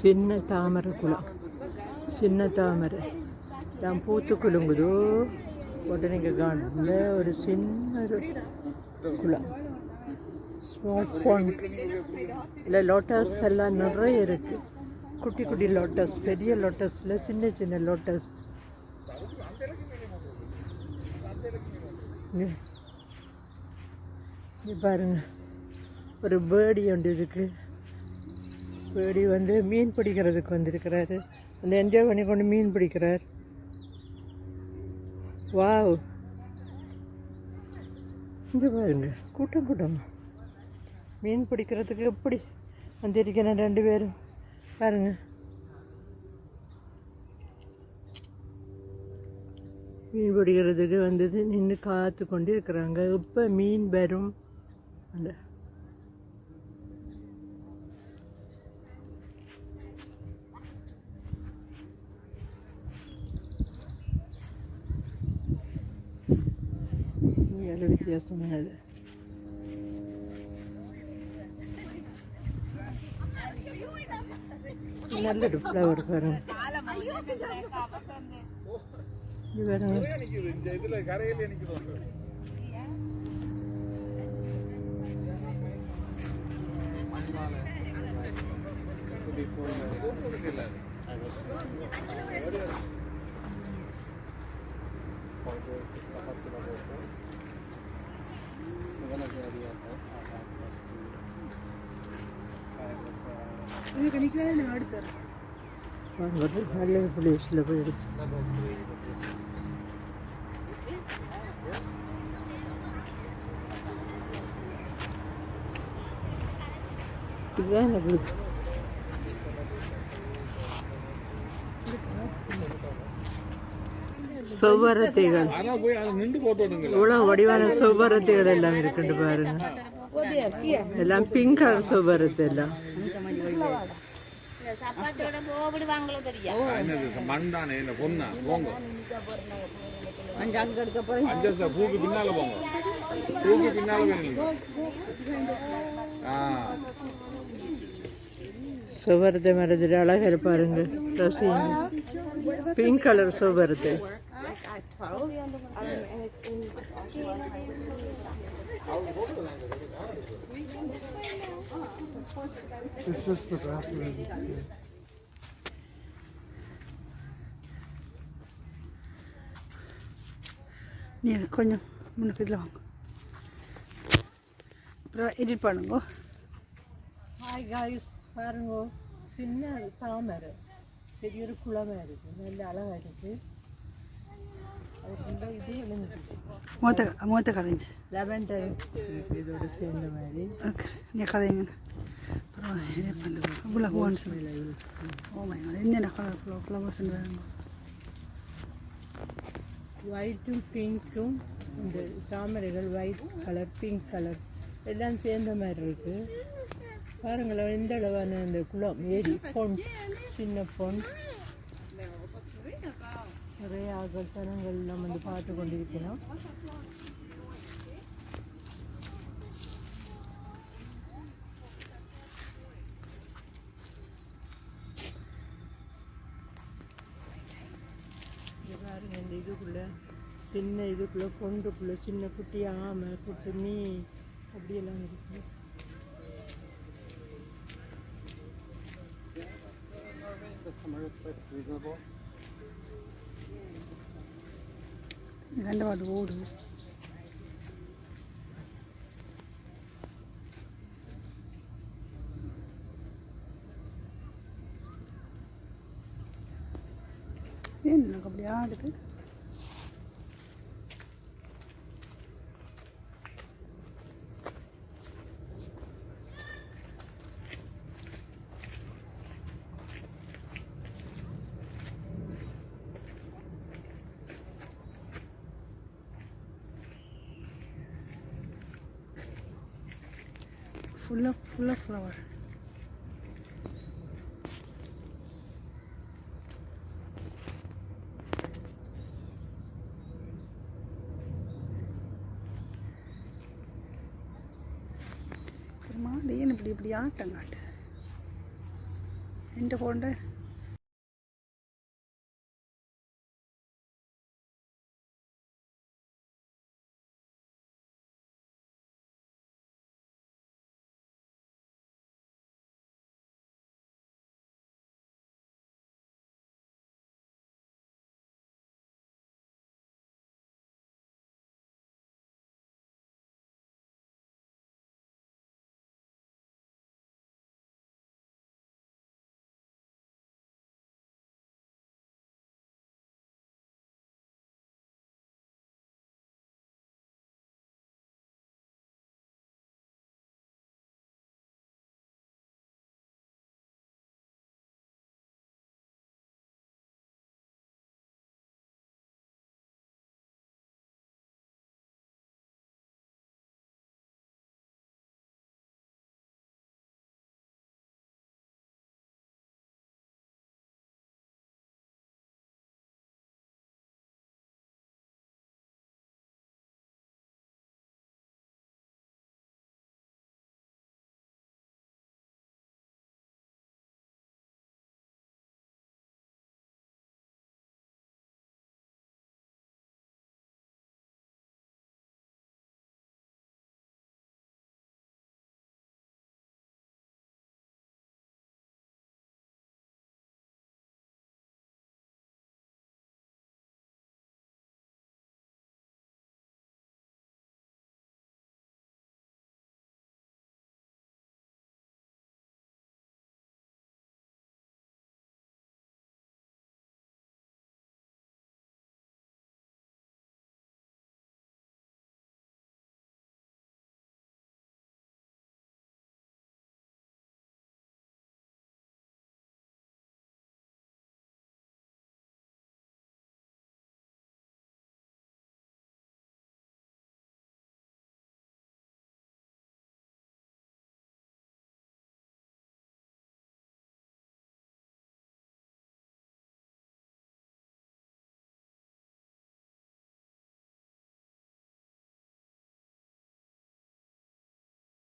சின்ன தாமரை குளம். சின்ன தாமரை. நான் பூத்து குலுங்குதோ உடனே காணுல ஒரு சின்ன ஒரு குளம். ஸ்மார்ட் பாண்ட் இல்லை லோட்டஸ் எல்லாம் நிறைய இருக்கு. குட்டி குட்டி லோட்டஸ் பெரிய லோட்டஸில் சின்ன சின்ன லோட்டஸ் பாருங்க. ஒரு பேர்டி ஒன்று இருக்குது பேடி வந்து மீன் பிடிக்கிறதுக்கு வந்திருக்கிறாரு. அந்த என்ஜாய் பண்ணி கொண்டு மீன் பிடிக்கிறார். வாவ். இங்கே பாருங்க கூட்டம் கூட்டம். மீன் பிடிக்கிறதுக்கு எப்படி வந்திருக்கிறேன் ரெண்டு பேரும். பாருங்க. மீன் பிடிக்கிறதுக்கு வந்தது நின்று காத்து கொண்டு இருக்கிறாங்க. எப்போ மீன் வரும்? அந்த நல்ல வித்தியாசமானது நல்ல ஃப்ளவர் பாருங்க இது பாருங்க வாங்க, ஒரு നല്ല പ്ലേസിലെ പോയി ഇതാണ് செவ்வரத்தைகள் இவ்வளோ வடிவான செவ்வரத்தைகள் எல்லாம் இருக்குன்னு பாருங்க. எல்லாம் பிங்க் கலர் செவ்வரத்து எல்லாம். இந்த சப்பாத்தியோட போவிடுவாங்களோ தெரியா மண்டானே என்ன பொண்ணா? போங்க. அஞ்சு சார் பூக்கு பின்னால போங்க பூக்கு பின்னால போங்க ஆ செவ்வரத்தை மரத்தில் அழகாக பாருங்க ரசிங்க பிங்க் கலர் செவ்வரத்தை நீ கொஞ்சம் முன்னுக்கு இதில் வாங்க அப்புறம் எடிட் பண்ணுங்க ஹாய் காய்ஸ் பாருங்க சின்ன தாமரை பெரிய ஒரு குளமா இருக்கு நல்ல அழகா இருக்கு அதுக்குள்ள இதே விழுந்துச்சு மூத்த மூத்த கதைஞ்சு லெவன்டர் இதோட சேர்ந்த மாதிரி ஓகே நீ கதைங்க அப்புறம் எடிட் பண்ணுங்க இவ்வளோ ஹோன்னு சொல்லி ஓ மை காட் என்னென்ன கலர் ஃப்ளோ ஃப்ளவர்ஸ் வேணுங்க ஒயிட்டும் பிங்க்கும் இந்த தாமரைகள் ஒயிட் கலர் பிங்க் கலர் எல்லாம் சேர்ந்த மாதிரி இருக்கு பாருங்களேன் எந்த அளவான இந்த குளம் ஏரி பொண்ட் சின்ன பொண்ட் நிறைய ஆகத்தனங்கள் வந்து பார்த்து கொண்டிருக்கிறோம். பாருங்க இந்த இதுக்குள்ள சின்ன இதுக்குள்ள கொண்டுக்குள்ளே சின்ன குட்டி ஆமை குட்டி மீ அப்படியெல்லாம் இருக்கு ரெண்டு பாட்டு ഇതെൻ്റെ പാട്ട് ഓട് എന്നൊക്കെ ആടുത്ത് ஃபுல்லாக ஃபுல்லாக ஃப்ளவர் மாடு ஏன் இப்படி இப்படி ஆட்டம் காட்டு എൻ്റെ ഫോണിൻ്റെ